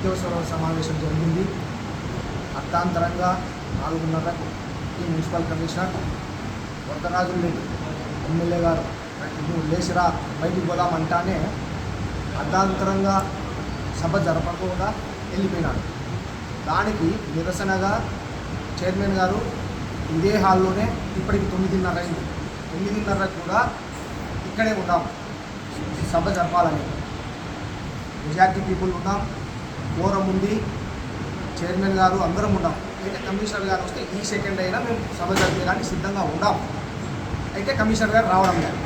అత్యవసర సమావేశం జరిగింది. అర్థాంతరంగా నాలుగున్నరకు ఈ municipal commissioner Varadarajulu Reddy MLA గారు నువ్వు లేచిరా బయటికి పోదామంటానే అర్ధాంతరంగా సభ జరపకుండా వెళ్ళిపోయినాడు. దానికి నిరసనగా చైర్మన్ గారు ఇదే హాల్లోనే ఇప్పటికి తొమ్మిదిన్నర అయింది తొమ్మిదిన్నర కూడా ఇక్కడే ఉన్నాం. సభ జరపాలని. మెజార్టీ పీపుల్ ఉన్నాం. ఫోరం ఉంది. చైర్మన్ గారు అందరం ఉన్నాం. అయితే కమిషనర్ గారు వస్తే ఈ సెకండ్ అయినా మేము సభ జరిపేదానికి సిద్ధంగా ఉన్నాం. అయితే కమిషనర్ గారు రావడం లేదు.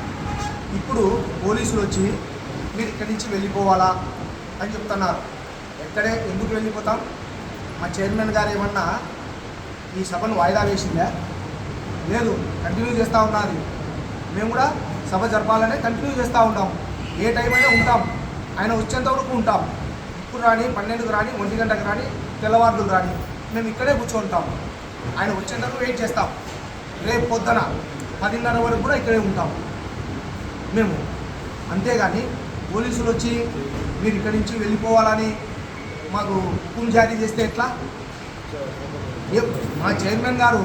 ఇప్పుడు పోలీసులు వచ్చి మీరు ఇక్కడి నుంచి వెళ్ళిపోవాలా? అని చెప్తున్నారు. ఎక్కడే? ఎందుకు వెళ్ళిపోతాం? మా చైర్మన్ గారు ఏమన్నా ఈ సభను వాయిదా వేసిందా? లేదు కంటిన్యూ చేస్తూ ఉన్నది. మేము కూడా సభ జరపాలనే కంటిన్యూ చేస్తూ ఉంటాం. ఏ టైం అయినా ఉంటాం. ఆయన వచ్చేంత వరకు ఉంటాం. ఇప్పుడు రాని పన్నెండుకు రాని ఒంటి గంటకు రాని తెల్లవారులు రాని. మేము ఇక్కడే కూర్చుంటాము ఆయన వచ్చేందుకు వెయిట్ చేస్తాం. రేపు పొద్దున పదిన్నర వరకు కూడా ఇక్కడే ఉంటాం మేము అంతేగాని పోలీసులు వచ్చి మీరు ఇక్కడి నుంచి వెళ్ళిపోవాలని మాకు హుకుం జారీ చేస్తే ఎట్లా? మా చైర్మన్ గారు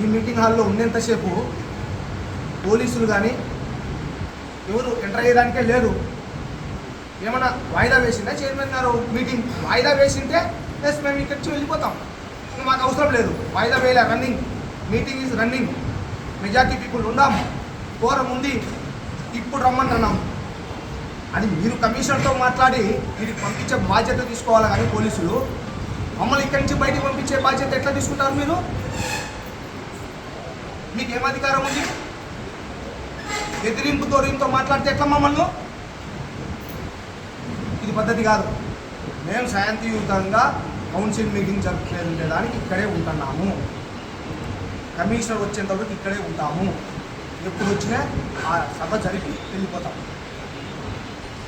ఈ మీటింగ్ హాల్లో ఉండేంతసేపు పోలీసులు కానీ ఎవరు ఎంటర్ అయ్యేదానికే లేరు. ఏమన్నా వాయిదా వేసిందా? చైర్మన్ గారు మీటింగ్ వాయిదా వేసింటే ఎస్ మేము ఇక్కడి నుంచి వెళ్ళిపోతాం. ఇంకా మాకు అవసరం లేదు. వాయిదా వేయలే running meeting is running majority people ఉన్నాం. కోరం ఉంది. ఇప్పుడు రమ్మంటున్నాం అది మీరు కమిషనర్తో మాట్లాడి వీరికి పంపించే బాధ్యత తీసుకోవాలి కానీ పోలీసులు? మమ్మల్ని ఇక్కడి నుంచి బయటకు పంపించే బాధ్యత ఎట్లా తీసుకుంటారు మీరు? మీకు ఏం అధికారం ఉంది? ఎదిరింపు తోరింపుతో మాట్లాడితే ఎట్లా మమ్మల్ని? ఇది పద్ధతి కాదు. మేము శాంతియుతంగా కౌన్సిల్ మీటింగ్ జరుపుకునేదానికి ఇక్కడే ఉంటున్నాము. కమిషనర్ వచ్చేంత వరకు ఇక్కడే ఉంటాము. ఎప్పుడు వచ్చినా ఆ సభ జరిపి వెళ్ళిపోతాం.